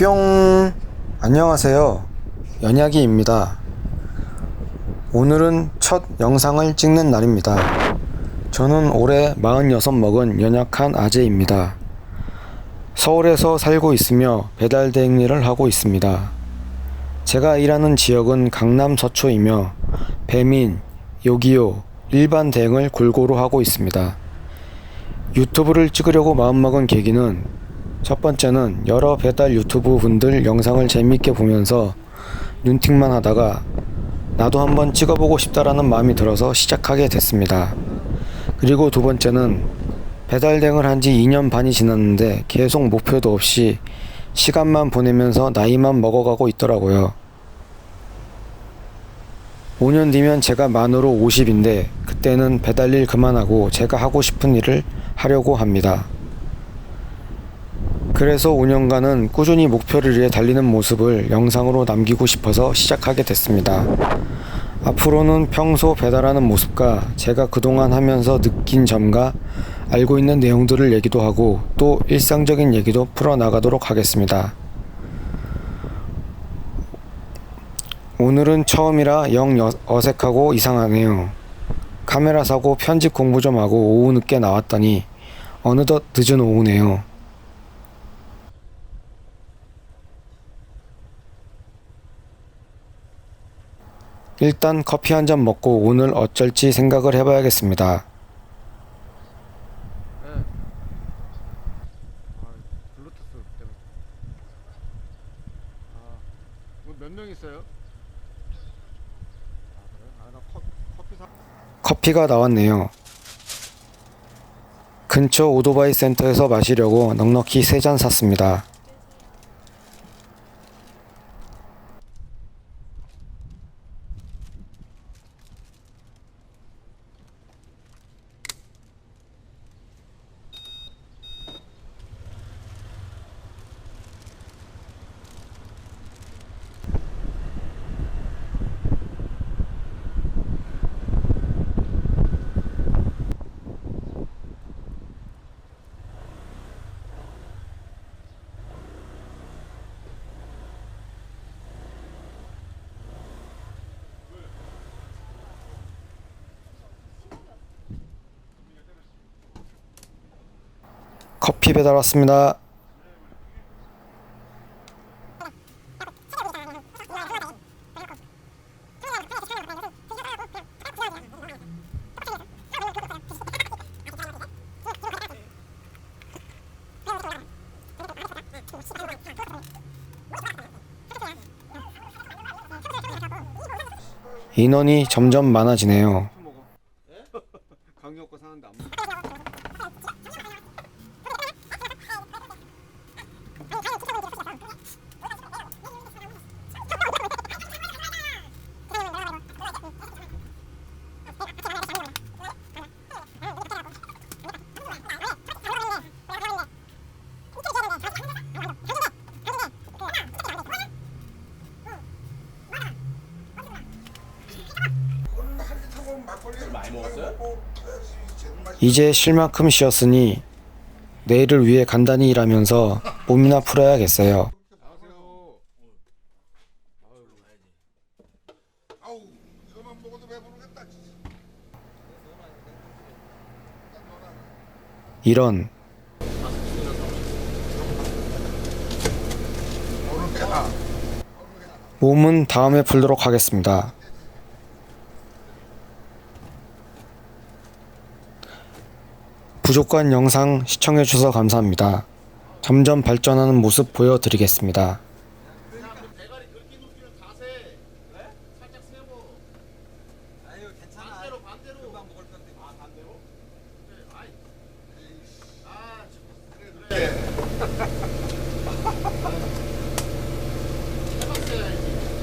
뿅 안녕하세요. 연약이입니다. 오늘은 첫 영상을 찍는 날입니다. 저는 올해 46 먹은 연약한 아재입니다. 서울에서 살고 있으며 배달 대행 일을 하고 있습니다. 제가 일하는 지역은 강남 서초이며 배민, 요기요, 일반 대행을 골고루 하고 있습니다. 유튜브를 찍으려고 마음먹은 계기는 첫 번째는 여러 배달 유튜브 분들 영상을 재미있게 보면서 눈팅만 하다가 나도 한번 찍어보고 싶다라는 마음이 들어서 시작하게 됐습니다. 그리고 두 번째는 배달 대행을 한 지 2년 반이 지났는데 계속 목표도 없이 시간만 보내면서 나이만 먹어가고 있더라고요. 5년 뒤면 제가 만으로 50인데 그때는 배달 일 그만하고 제가 하고 싶은 일을 하려고 합니다. 그래서 5년간은 꾸준히 목표를 위해 달리는 모습을 영상으로 남기고 싶어서 시작하게 됐습니다. 앞으로는 평소 배달하는 모습과 제가 그동안 하면서 느낀 점과 알고 있는 내용들을 얘기도 하고 또 일상적인 얘기도 풀어나가도록 하겠습니다. 오늘은 처음이라 영 여- 어색하고 이상하네요. 카메라 사고 편집 공부 좀 하고 오후 늦게 나왔더니 어느덧 늦은 오후네요. 일단 커피 한 잔 먹고 오늘 어쩔지 생각을 해봐야겠습니다. 커피가 나왔네요. 근처 오토바이 센터에서 마시려고 넉넉히 세 잔 샀습니다. 커피 배달 왔습니다. 인원이 점점 많아지네요. 이제 쉴 만큼 쉬었으니 내일을 위해 간단히 일하면서 몸이나 풀어야겠어요. 이런 몸은 다음에 풀도록 하겠습니다. 부족한 영상 시청해주셔서 감사합니다. 점점 발전하는 모습 보여드리겠습니다.